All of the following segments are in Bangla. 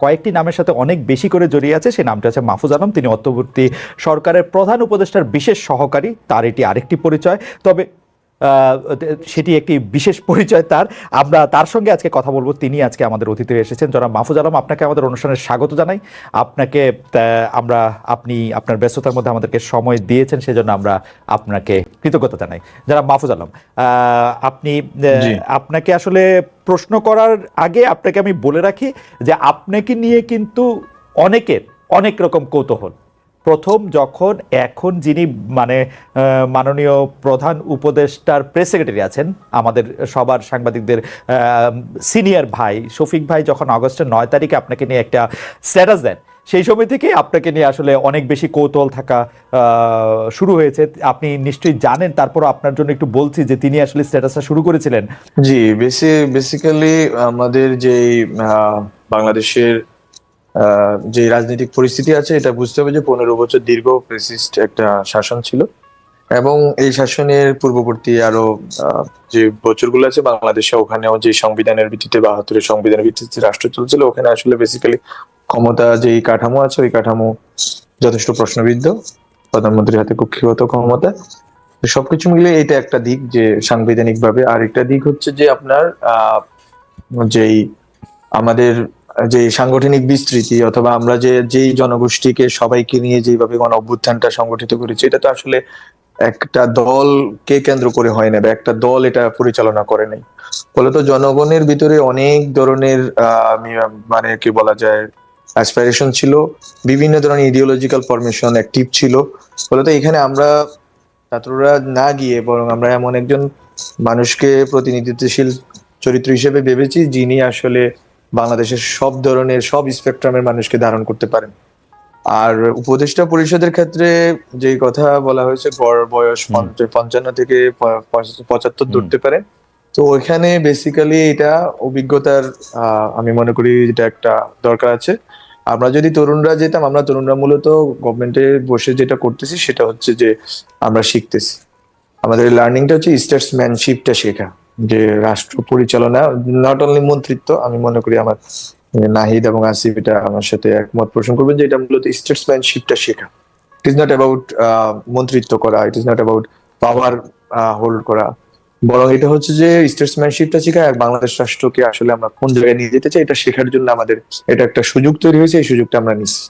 কয়েকটি নামের সাথে অনেক বেশি করে জড়িয়ে আছে। সেই নামটা আছে মাহফুজ আলম। তিনি অন্তর্বর্তী সরকারের প্রধান উপদেষ্টার বিশেষ সহকারী। তার এটি আরেকটি পরিচয়। তবে সেটি একটি বিশেষ পরিচয় তার। আমরা তার সঙ্গে আজকে কথা বলব। তিনি আজকে আমাদের অতিথি এসেছেন। জনাব মাহফুজ আলম আপনাকে আমাদের অনুষ্ঠানে স্বাগত জানাই। আপনাকে আমরা আপনি আপনার ব্যস্ততার মধ্যে আমাদেরকে সময় দিয়েছেন সেজন্য আমরা আপনাকে কৃতজ্ঞতা জানাই। জনাব মাহফুজ আলম আপনি আপনাকে আসলে প্রশ্ন করার আগে আপনাকে আমি বলে রাখি যে আপনাকে নিয়ে কিন্তু অনেকের অনেক রকম কৌতূহল। প্রথম যখন এখন যিনি মানে মাননীয় প্রধান উপদেষ্টার প্রেস সেক্রেটারি আছেন, আমাদের সবার সাংবাদিকদের সিনিয়র ভাই, শফিক ভাই যখন আগস্টের নয় তারিখে আপনাকে নিয়ে একটা স্ট্যাটাস দেন, সেই সময় থেকেই আপনাকে নিয়ে আসলে অনেক বেশি কৌতূহল থাকা শুরু হয়েছে। আপনি নিশ্চয়ই জানেন তারপর আপনার জন্য একটু বলছি যে তিনি আসলে স্ট্যাটাসটা শুরু করেছিলেন। জি বেসি বেসিক্যালি আমাদের যে বাংলাদেশের যে রাজনৈতিক পরিস্থিতি আছে, এটা বুঝতে হবে যে পনেরো বছর দীর্ঘ ফেসিস্ট একটা শাসন ছিল। এবং এই শাসনের পূর্ববর্তী আরও যে বছরগুলো আছে, বাংলাদেশে ওখানেও যে সংবিধানের ভিত্তিতে বাহাত্তরের সংবিধানের ভিত্তিতে রাষ্ট্র চলছিল, ওখানে আসলে বেসিক্যালি ক্ষমতা যেই কাঠামো আছে, ওই কাঠামো যথেষ্ট প্রশ্নবিদ্ধ। প্রধানমন্ত্রীর হাতে কক্ষিগত ক্ষমতা। সবকিছু মিলে এটা একটা দিক যে সাংবিধানিক ভাবে আর একটা দিক হচ্ছে যে আপনার, আহ, যেই আমাদের যে সাংগঠনিক বিস্তৃতি অথবা আমরা যে, যেই জনগোষ্ঠীকে সবাইকে নিয়ে যেভাবে গণ অভ্যুত্থানটা সংগঠিত করেছি, এটা তো আসলে একটা দলকে কেন্দ্র করে হয় না বা একটা দল এটা পরিচালনা করে নাই। ফলে তো জনগণের ভিতরে অনেক ধরনের মানে কি বলা যায় অ্যাসপিরেশন ছিল, বিভিন্ন ধরনের ইডিওলজিক্যাল ফরমেশন অ্যাক্টিভ ছিল। ফলত এখানে আমরা ছাত্ররা না গিয়ে বরং আমরা এমন একজন মানুষকে প্রতিনিধিত্বশীল চরিত্র হিসেবে ভেবেছি যিনি আসলে বাংলাদেশের সব ধরনের সব স্পেকট্রামের মানুষকে ধারণ করতে পারেন। আর উপদেষ্টা পরিষদের ক্ষেত্রে যে কথা বলা হয়েছে গড় বয়স। পঞ্চান্ন থেকে পঁচাত্তর ধরতে পারে। তো ওইখানে বেসিক্যালি এটা অভিজ্ঞতার আহ, আমি মনে করি এটা একটা দরকার আছে। আমরা যদি তরুণরা যেতাম আমরা তরুণরা মূলত গভর্নমেন্টে বসে যেটা করতেছি সেটা হচ্ছে যে আমরা শিখতেছি। আমাদের লার্নিংটা হচ্ছে স্টেটসম্যানশিপটা শেখা। যে রাষ্ট্র পরিচালনা নট অনলি মন্ত্রিত্ব, আমি মনে করি আমার নাহিদ এবং আসিফ এটা আমার সাথে একমত পোষণ করবেন যে এটা মূলত স্টেটসম্যানশিপটা শেখা। ইট ইজ নট অ্যাবাউট মন্ত্রিত্ব করা it is not about power hold করা। বরং এটা হচ্ছে যে স্টেটসম্যানশিপটা শেখা আর বাংলাদেশ রাষ্ট্রকে আসলে আমরা কোন জায়গায় নিয়ে যেতে চাই, এটা শেখার জন্য আমাদের, এটা একটা সুযোগ তৈরি হয়েছে, এই সুযোগটা আমরা নিচ্ছি।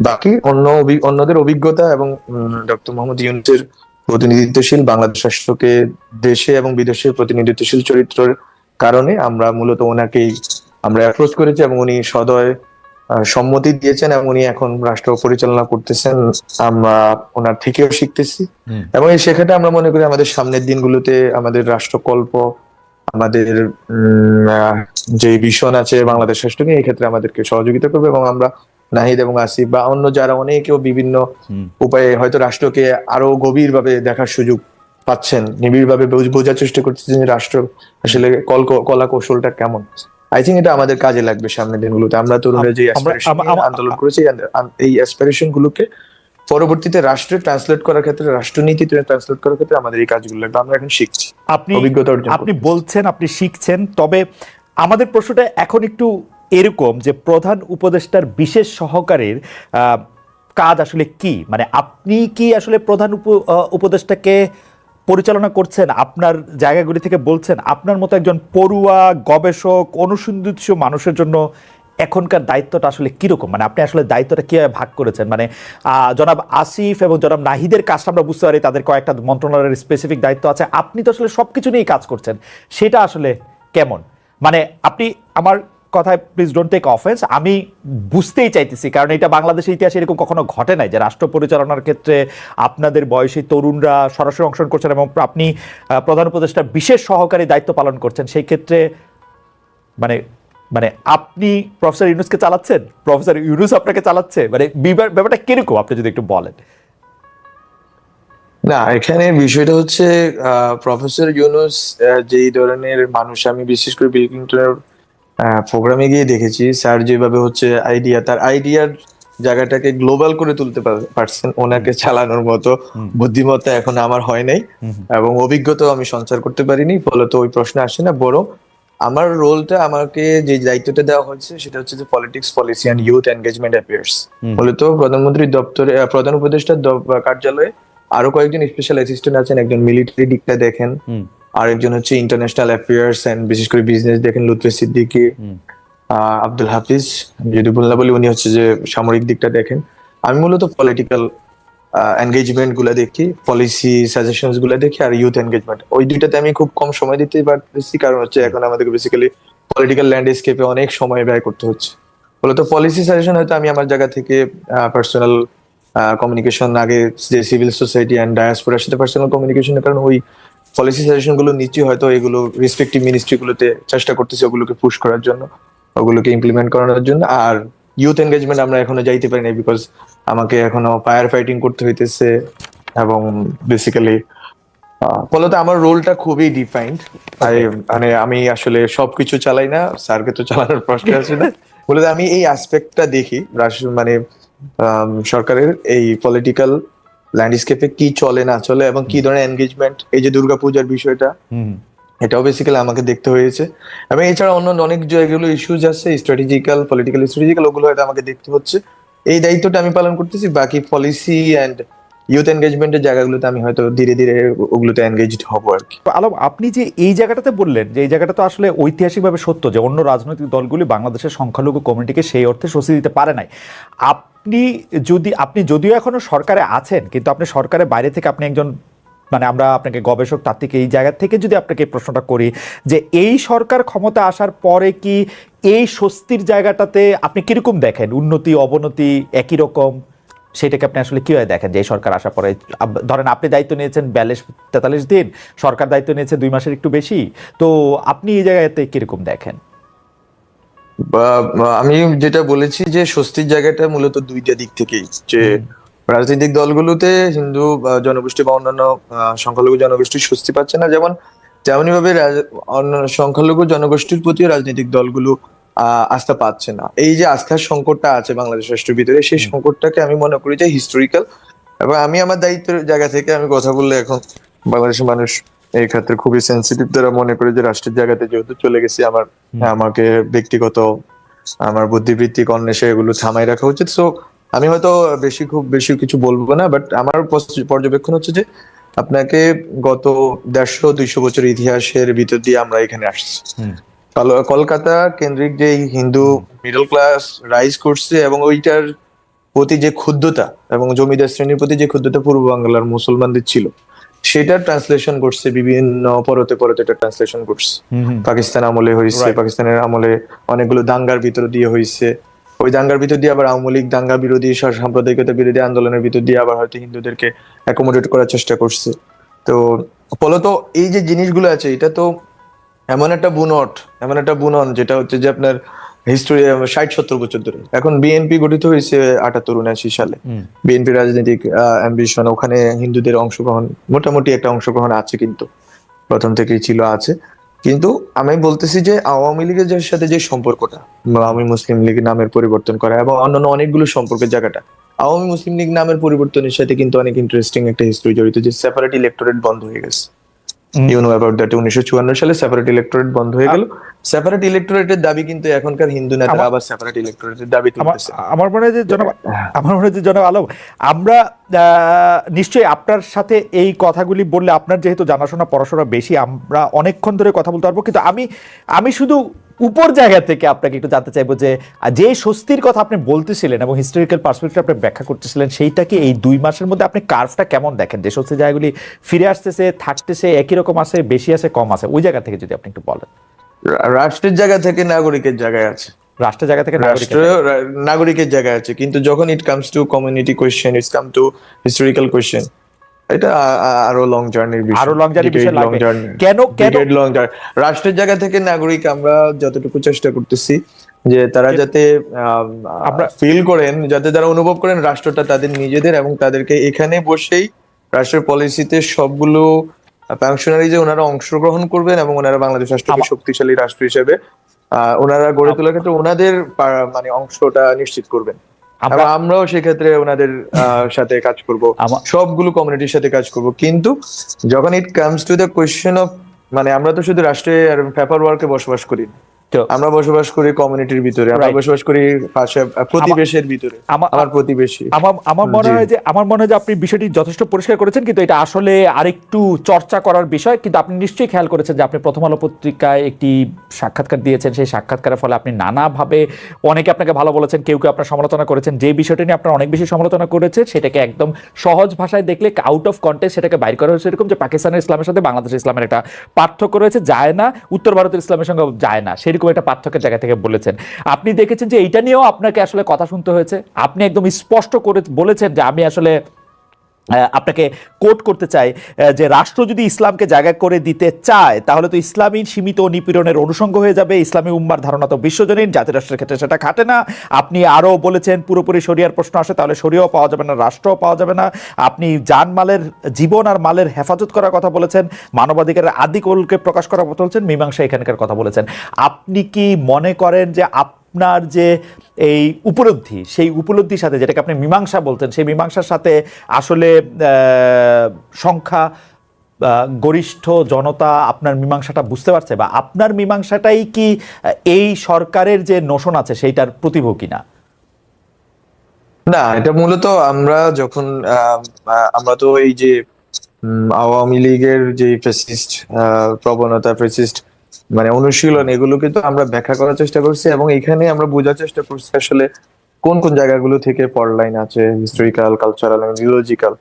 বাকি অন্য অন্যদের অভিজ্ঞতা এবং ডক্টর মোহাম্মদ ইউনুসের প্রতিনিধিত্বশীল বাংলাদেশ রাষ্ট্রকে দেশে এবং বিদেশে প্রতিনিধিত্বশীল চরিত্রের কারণে আমরা মূলত ওনাকেই আমরা অ্যাপ্রোচ করেছি এবং উনি সদয় সম্মতি দিয়েছেন এবং উনি এখন রাষ্ট্র পরিচালনা করতেছেন। আমরা ওনার থেকেও শিখতেছি। এবং এই শেখাটা আমরা মনে করি আমাদের সামনের দিনগুলোতে আমাদের রাষ্ট্রকল্প আমাদের যে ভীষণ আছে বাংলাদেশ রাষ্ট্রকে এই ক্ষেত্রে আমাদেরকে সহযোগিতা করবে এবং আমরা নাহিদ এবং আসিফ বা অন্য যারা অনেকেও বিভিন্ন উপায়ে হয়তো রাষ্ট্রকে আরও গভীরভাবে দেখার সুযোগ পাচ্ছেন নিবিড়ভাবে বোঝ- বোঝার চেষ্টা করতেছেন যে রাষ্ট্র আসলে কল কৌশলটা কেমন। আই থিঙ্ক এটা আমাদের কাজে লাগবে সামনের দিনগুলোতে। আমরা তরুণরা যে আন্দোলন করেছি এই অ্যাসপিরেশন গুলোকে পরবর্তীতে রাষ্ট্রে ট্রান্সলেট করার ক্ষেত্রে রাষ্ট্রনীতিতে ট্রান্সলেট করার ক্ষেত্রে আমাদের এই কাজগুলো লাগবে। আমরা এখন শিখছি। আপনি অভিজ্ঞতা আপনি বলছেন আপনি শিখছেন তবে আমাদের প্রশ্নটা এখন একটু এরকম যে প্রধান উপদেষ্টার বিশেষ সহকারের কাজ আসলে কি? মানে আপনি কি আসলে প্রধান উপ- উপদেষ্টাকে পরিচালনা করছেন? আপনার জায়গাগুলি থেকে বলছেন, আপনার মতো একজন পড়ুয়া, গবেষক অনুসন্ধিত মানুষের জন্য এখনকার দায়িত্বটা আসলে কীরকম? মানে আপনি আসলে দায়িত্বটা কীভাবে ভাগ করেছেন? মানে জনাব আসিফ এবং জনাব নাহিদের কাজটা আমরা বুঝতে পারি, তাদের কয়েকটা মন্ত্রণালয়ের স্পেসিফিক দায়িত্ব আছে। আপনি তো আসলে সব কিছু নিয়েই কাজ করছেন। সেটা আসলে কেমন? মানে আপনি আমার কথায় প্লিজ ডোন্ট টেক অফেন্স আমি বুঝতেই চাইতেছি, কারণ এটা বাংলাদেশের ইতিহাসে এরকম কখনো ঘটে নাই যে রাষ্ট্র পরিচালনার ক্ষেত্রে আপনাদের বয়সী তরুণরা সরাসরি অংশগ্রহণ করছেন এবং আপনি প্রধান উপদেষ্টা বিশেষ সহকারী দায়িত্ব পালন করছেন, সেই ক্ষেত্রে মানে মানে আপনি প্রফেসর ইউনুসকে চালাচ্ছেন? প্রফেসর ইউনুস আপনাকে চালাচ্ছে? মানে ব্যাপারটা কীরকম, আপনি যদি একটু বলেন? না, এখানে বিষয়টা হচ্ছে প্রফেসর ইউনুস যেই ধরনের মানুষ, আমি বিশেষ করে বিল ক্লিন্টনের প্রোগ্রামে গিয়ে দেখেছি। স্যার যেভাবে হচ্ছে আইডিয়া তার আইডিয়ার জায়গাটাকে গ্লোবাল করে তুলতে পারছেন ওনাকে চালানোর মতো। বুদ্ধিমত্তা এখন আমার হয় নাই। এবং অভিজ্ঞতাও আমি সঞ্চার করতে পারিনি ফলত ওই প্রশ্ন আসে না। বড় আমার রোলটা আমাকে যে দায়িত্বটা দেওয়া হয়েছে সেটা হচ্ছে যে politics policy and youth engagement affairs hmm. মূলত প্রধানমন্ত্রীর দপ্তরে প্রধান উপদেষ্টার দপ- কার্যালয়ে আরও কয়েকজন স্পেশাল অ্যাসিস্ট্যান্ট আছেন একজন মিলিটারি দিকটা দেখেন আরেকজন হচ্ছে ইন্টারন্যাশনাল অ্যাফেয়ার্স এন্ড বিশেষ করে বিজনেস দেখেন লুৎফে সিদ্দিকি আব্দুল হাফিজ যদি বললাম বলি উনি হচ্ছে যে সামরিক দিকটা দেখেন। আমি মূলত পলিটিক্যাল এনগেজমেন্টগুলা দেখি পলিসি সাজেশনগুলা দেখি আর ইউথ এনগেজমেন্ট ওই দুইটাতে আমি খুব কম সময় দিতে পারতেছি কারণ হচ্ছে এখন আমাদেরকে বেসিক্যালি পলিটিক্যাল ল্যান্ডস্কেপে অনেক সময় ব্যয় করতে হচ্ছে। মূলত পলিসি সাজেশন হয়তো আমি আমার জায়গা থেকে পার্সোনাল কমিউনিকেশন আগে যে সিভিল সোসাইটি অ্যান্ড ডায়াসপোরার সাথে পার্সোনাল কমিউনিকেশনের কারণে ওই পলিসি সাজেশনগুলো নিচ্ছি হয়তো এগুলো রেসপেক্টিভ মিনিস্ট্রি গুলোতে চেষ্টা করতেছে ওগুলোকে পুশ করার জন্য ওগুলোকে ইমপ্লিমেন্ট করানোর জন্য। আর ইউথ এনগেজমেন্ট আমরা এখনও যাইতে পারি না বিকজ আমাকে এখনও ফায়ার ফাইটিং করতে হইতেছে এবং বেসিক্যালি ফলত আমার রোলটা খুবই ডিফাইন্ড মানে আমি আসলে সবকিছু চালাই না স্যারকে তো চালানোর প্রশ্ন আছে না। মূলত আমি এই অ্যাসপেক্টটা দেখি মানে সরকারের এই পলিটিক্যাল ল্যান্ডস্কেপে কি চলে না চলে এবং কি ধরনের এনগেজমেন্ট এই যে দুর্গাপূজার বিষয়টা হুম এটাও বেসিক্যালি আমাকে দেখতে হয়েছে। এবং এছাড়া অন্য অনেক যেগুলো ইস্যুজ আছে স্ট্র্যাটেজিক্যাল পলিটিক্যাল স্ট্র্যাটেজিক্যাল ওগুলো হয়তো আমাকে দেখতে হচ্ছে। এই দায়িত্বটা আমি পালন করতেছি বাকি পলিসি অ্যান্ড ইউথ এনগেজমেন্টের জায়গাগুলোতে আমি হয়তো ধীরে ধীরে ওগুলোতে এনগেজড হব আর কি। আলম, আপনি যে এই জায়গাটাতে বললেন, যে এই জায়গাটা তো আসলে ঐতিহাসিকভাবে সত্য যে অন্য রাজনৈতিক দলগুলি বাংলাদেশের সংখ্যালঘু কমিউনিটিকে সেই অর্থে স্বস্তি দিতে পারে নাই। আপনি যদি, আপনি যদিও এখনও সরকারে আছেন, কিন্তু আপনি সরকারের বাইরে থেকে আপনি একজন মানে আমরা আপনাকে গবেষক থেকে এই জায়গা থেকে যদি আপনাকে প্রশ্নটা করি, যে এই সরকার ক্ষমতা আসার পরে কি এই স্বস্তির জায়গাটাতে আপনি কীরকম দেখেন? উন্নতি, অবনতি, একই রকম? সেটাকে আপনি আসলে কীভাবে দেখেন? যে সরকার আসার পরে ধরেন আপনি দায়িত্ব নিয়েছেন বিয়াল্লিশ তেতাল্লিশ দিন সরকার দায়িত্ব নিয়েছে দুই মাসের একটু বেশি তো আপনি এই জায়গাতে কীরকম দেখেন? আমি যেটা বলেছি যে স্বস্তির জায়গাটা মূলত দুইটা দিক থেকেই যে রাজনৈতিক দলগুলোতে হিন্দু জনগোষ্ঠী বা অন্যান্য সংখ্যালঘু জনগোষ্ঠী স্বস্তি পাচ্ছে না। যেমন তেমনি ভাবে সংখ্যালঘু জনগোষ্ঠীর প্রতিও রাজনৈতিক দলগুলো আস্থা পাচ্ছে না। এই যে আস্থার সংকটটা আছে বাংলাদেশ রাষ্ট্রের ভিতরে সেই সংকটটাকে আমি মনে করি যে হিস্টোরিক্যাল এবং আমি আমার দায়িত্বের জায়গা থেকে আমি কথা বললে এখন বাংলাদেশের মানুষ এই ক্ষেত্রে খুবই সেন্সিটিভ তারা মনে করে যে রাষ্ট্রের জায়গাতে যেহেতু চলে গেছি আমার আমাকে ব্যক্তিগত আমার বুদ্ধিবৃত্তিক অন্বেষে এগুলো থামাই রাখা উচিত। সো আমি হয়তো বেশি খুব বেশি কিছু বলব না বাট আমার পর্যবেক্ষণ হচ্ছে যে আপনাকে গত দেড়শো দুইশো বছর ইতিহাসের ভিতর দিয়ে আমরা এখানে আসছি। কলকাতা কেন্দ্রিক যে হিন্দু মিডল ক্লাস রাইজ করছে এবং ওইটার প্রতি যে ক্ষুদ্রতা এবং জমিদার শ্রেণির প্রতি যে ক্ষুদ্রতা পূর্ব বাংলার মুসলমানদের ছিল সেটা ট্রান্সলেশন করছে বিভিন্ন পরতে পরতে এটা ট্রান্সলেশন করছে। পাকিস্তান আমলে হয়েছে পাকিস্তানের আমলে অনেকগুলো দাঙ্গার ভিতর দিয়ে হয়েছে। ওই দাঙ্গার ভিতর দিয়ে আবার আওয়ামী লীগ দাঙ্গা বিরোধী সাম্প্রদায়িকতা বিরোধী আন্দোলনের ভিতর দিয়ে আবার হয়তো হিন্দুদেরকে অ্যাকোমোডেট করার চেষ্টা করছে। তো ফলত এই যে জিনিসগুলো আছে এটা তো এমন একটা বুনট এমন একটা বুনন যেটা হচ্ছে যে আপনার হিস্টোরি ষাট সত্তর বছর ধরে। এখন বিএনপি গঠিত হয়েছে আটাত্তর উনআশি সালে। বিএনপি রাজনৈতিক অ্যাম্বিশন ওখানে হিন্দুদের অংশগ্রহণ মোটামুটি একটা অংশগ্রহণ আছে কিন্তু প্রথম থেকেই ছিল আছে। কিন্তু আমি বলতেছি যে আওয়ামী লীগের সাথে যে সম্পর্কটা আওয়ামী মুসলিম লীগ নামের পরিবর্তন করা এবং অন্যান্য অনেকগুলো সম্পর্কের জায়গাটা আওয়ামী মুসলিম লীগ নামের পরিবর্তনের সাথে কিন্তু অনেক ইন্টারেস্টিং একটা হিস্ট্রি জড়িত যে সেপারেট ইলেকটোরেট বন্ধ হয়ে গেছে। ইউ নো অ্যাবাউট দ্যাট উনিশশো চুয়ান্ন সালে সেপারেট ইলেকটোরেট বন্ধ হয়ে গেল। সেপারেট ইলেকটোরেটের দাবি কিন্তু এখনকার হিন্দু নেতারা আবার সেপারেট ইলেকটোরেটের দাবি আমার তুলতেছে। আমার মনে হয় যে জনাব আমার মনে হয় যে জনাব আলম আমরা নিশ্চয়ই আপনার সাথে এই কথাগুলি বললে আপনার যেহেতু জানাশোনা পড়াশোনা বেশি আমরা অনেকক্ষণ ধরে কথা বলতে পারব। কিন্তু আমি আমি শুধু উপর জায়গা থেকে আপনাকে একটু জানতে চাইব যে যে স্বস্তির কথা আপনি বলতেছিলেন এবং হিস্টোরিক্যাল পার্সপেক্টিভ আপনি ব্যাখ্যা করতেছিলেন সেইটা কি এই দুই মাসের মধ্যে আপনি কার্ভটা কেমন দেখেন? যে স্বস্তির জায়গাগুলি ফিরে আসতেছে থাকতেছে একই রকম আছে বেশি আছে কম আছে ওই জায়গা থেকে যদি আপনি একটু বলেন। রাষ্ট্রের জায়গা থেকে নাগরিকের জায়গায় আছে। রাষ্ট্রের জায়গা থেকে নাগরিকের রাষ্ট্র নাগরিকের জায়গায় আছে কিন্তু যখন it comes to community question it's come to historical question এটা আরও লং জার্নির বিষয়। আরও long journey বিষয় লাগবে। জার্নি কেন কেন লং জার্নি রাষ্ট্রের জায়গা থেকে নাগরিক আমরা যতটুকু চেষ্টা করতেছি যে তারা যাতে আমরা ফিল করেন যাতে তারা অনুভব করেন রাষ্ট্রটা তাদের নিজেদের এবং তাদেরকে এখানে বসেই রাষ্ট্রের পলিসিতে সবগুলো ফাংশনারি যে ওনারা অংশগ্রহণ করবেন এবং ওনারা বাংলাদেশ রাষ্ট্রকে শক্তিশালী রাষ্ট্র হিসেবে আহ, ওনারা গড়ে তোলার ক্ষেত্রে ওনাদের মানে অংশটা নিশ্চিত করবেন। আমরা আমরাও সেক্ষেত্রে ওনাদের আহ, সাথে কাজ করব সবগুলো কমিউনিটির সাথে কাজ করব কিন্তু যখন it comes to the question of মানে আমরা তো শুধু রাষ্ট্রে আর পেপার ওয়ার্কে বসবাস করি না। আমরা বসবাস করি কমিউনিটির ভিতরে আমরা বসবাস করি পাশে প্রতিবেশের ভিতরে আমার প্রতিবেশী। আমার আমার মনে হয় যে আমার মনে হয় যে আপনি বিষয়টি যথেষ্ট পরিষ্কার করেছেন কিন্তু এটা আসলে আরেকটু চর্চা করার বিষয় কিন্তু আপনি নিশ্চয়ই খেয়াল করেছেন যে আপনি প্রথম আলো পত্রিকায় একটি সাক্ষাৎকার দিয়েছেন সেই সাক্ষাৎকারের ফলে আপনি নানাভাবে অনেকে আপনাকে ভালো বলেছেন কেউ কেউ আপনার সমালোচনা করেছেন যে বিষয়টি নিয়ে আপনার অনেক বেশি সমালোচনা করেছে সেটাকে একদম সহজ ভাষায় দেখলে আউট অফ কন্টেক্ট সেটাকে বাইর করা হয়েছে এরকম যে পাকিস্তানের ইসলামের সাথে বাংলাদেশের ইসলামের একটা পার্থক্য রয়েছে যায় না উত্তর ভারতের ইসলামের সঙ্গে যায় না সেরকম একটা পার্থক্যের জায়গা থেকে বলেছেন। আপনি দেখেছেন যে এইটা নিয়েও আপনাকে আসলে কথা শুনতে হয়েছে। আপনি একদম স্পষ্ট করে বলেছেন যে আমি আসলে আপনাকে কোট করতে চাই যে রাষ্ট্র যদি ইসলামকে জায়গা করে দিতে চায়, তাহলে তো ইসলামী সীমিত নিপীড়নের অনুষঙ্গ হয়ে যাবে। ইসলামী উম্মার ধারণা তো বিশ্বজনীন জাতি রাষ্ট্রের ক্ষেত্রে সেটা খাটে না। আপনি আরও বলেছেন, পুরোপুরি শরিয়ার প্রশ্ন আসে, তাহলে শরিয়াও পাওয়া যাবে না, রাষ্ট্রও পাওয়া যাবে না। আপনি জানমালের জীবন আর মালের হেফাজত করার কথা বলেছেন মানবাধিকারের আদিকলকে প্রকাশ করার কথা বলছেন, মীমাংসা এখানকার কথা বলেছেন। আপনি কি মনে করেন যে আপনার যে এই উপলব্ধি, সেই উপলব্ধির সাথে যেটাকে আপনি মীমাংসা বলতেন, সেই মীমাংসার সাথে আসলে সংখ্যা গরিষ্ঠ জনতা আপনার মীমাংসাটা বুঝতে পারছে বা আপনার মীমাংসাটাই কি এই সরকারের যে নোশন আছে সেইটার প্রতিভূ কিনা? না, এটা মূলত আমরা যখন আমরা তো এই যে আওয়ামী লীগের যে ফেসিস্ট প্রবণতা ফেসিস্ট মানে অনুশীলন এগুলোকে তো আমরা ব্যাখ্যা করার চেষ্টা করছি এবং এখানে আমরা বোঝার চেষ্টা করছি আসলে কোন কোন জায়গাগুলো থেকে ফল্ট লাইন আছে, হিস্টোরিক্যাল, কালচারাল এবং ইডিওলজিক্যাল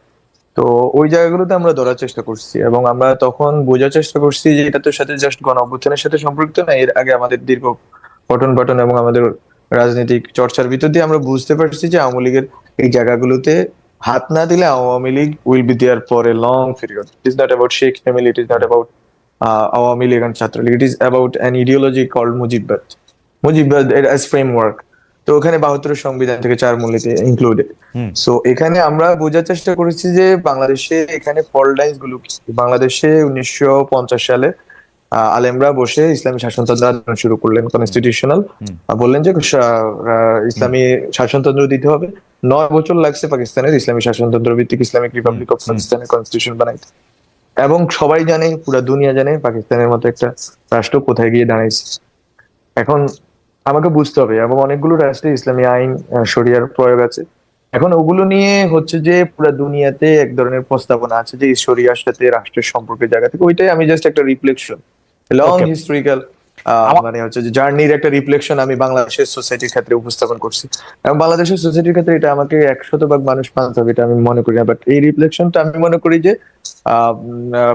তো ওই জায়গাগুলোতে আমরা ধরার চেষ্টা করছি এবং আমরা তখন বোঝার চেষ্টা করছি যে এটা তো সাথে জাস্ট গণ অভ্যুত্থানের সাথে সম্পর্কিত না, এর আগে আমাদের দীর্ঘ পঠন পাঠন এবং আমাদের রাজনৈতিক চর্চার ভিতর দিয়ে আমরা বুঝতে পারছি যে আওয়ামী লীগের এই জায়গাগুলোতে হাত না দিলে Awami League will be there for a long period it is not about Sheikh family it is not about Awami League and Chhatra League it is about an ideology called Mujibbad Mujibbad as framework তো ওখানে বাহাত্তর সংবিধান থেকে চার মূল্যতে ইনক্লুডেড সো এখানে আমরা বোঝার চেষ্টা করেছি যে বাংলাদেশে এখানে ফল লাইন্সগুলো? বাংলাদেশে উনিশশো পঞ্চাশ সালে আলেমরা বসে ইসলামী শাসনতন্ত্র শুরু করলেন কনস্টিটিউশনাল বললেন যে ইসলামী শাসনতন্ত্র দিতে হবে। নয় বছর লাগছে পাকিস্তানের ইসলামী শাসনতন্ত্র ভিত্তিক ইসলামিক রিপাবলিক অফ পাকিস্তানের কনস্টিটিউশন বানাইতে। এবং সবাই জানে পুরা দুনিয়া জানে পাকিস্তানের মতো একটা রাষ্ট্র কোথায় গিয়ে দাঁড়াইছে। এখন আমাকে বুঝতে হবে এবং অনেকগুলো রাষ্ট্রে ইসলামী আইন শরিয়ার প্রয়োগ আছে। এখন ওগুলো নিয়ে হচ্ছে যে পুরো দুনিয়াতে এক ধরনের প্রস্তাবনা আছে যে শরিয়ার সাথে রাষ্ট্রের সম্পর্কের জায়গা থেকে। ওইটাই আমি জাস্ট একটা রিফ্লেকশন লং হিস্টোরিক্যাল মানে হচ্ছে যে জার্নির একটা রিফ্লেকশন আমি বাংলাদেশের সোসাইটির ক্ষেত্রে উপস্থাপন করছি। এবং বাংলাদেশের সোসাইটির ক্ষেত্রে এটা আমাকে একশতভাগ মানুষ মানতে হবে এটা আমি মনে করি না। বাট এই রিফ্লেকশনটা আমি মনে করি যে আহ,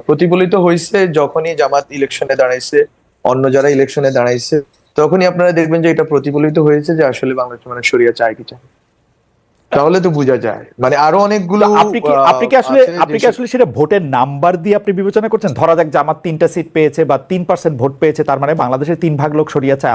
প্রতিফলিত হয়েছে যখনই জামাত ইলেকশনে দাঁড়াইছে অন্য যারা ইলেকশনে দাঁড়াইছে তখনই আপনারা দেখবেন যে এটা প্রতিফলিত হয়েছে যে আসলে বাংলাদেশ মানে সরিয়া চায় কি চায় তাহলে তো বোঝা যায়। মানে আরও অনেকগুলো আপনি কি আপনি কি আসলে আপনি কি আসলে সেটা ভোটের নাম্বার দিয়ে আপনি বিবেচনা করছেন? ধরা যাক জামাত তিনটা সিট পেয়েছে বা তিন পার্সেন্ট ভোট পেয়েছে তার মানে বাংলাদেশের তিন ভাগ লোক সরিয়েছে।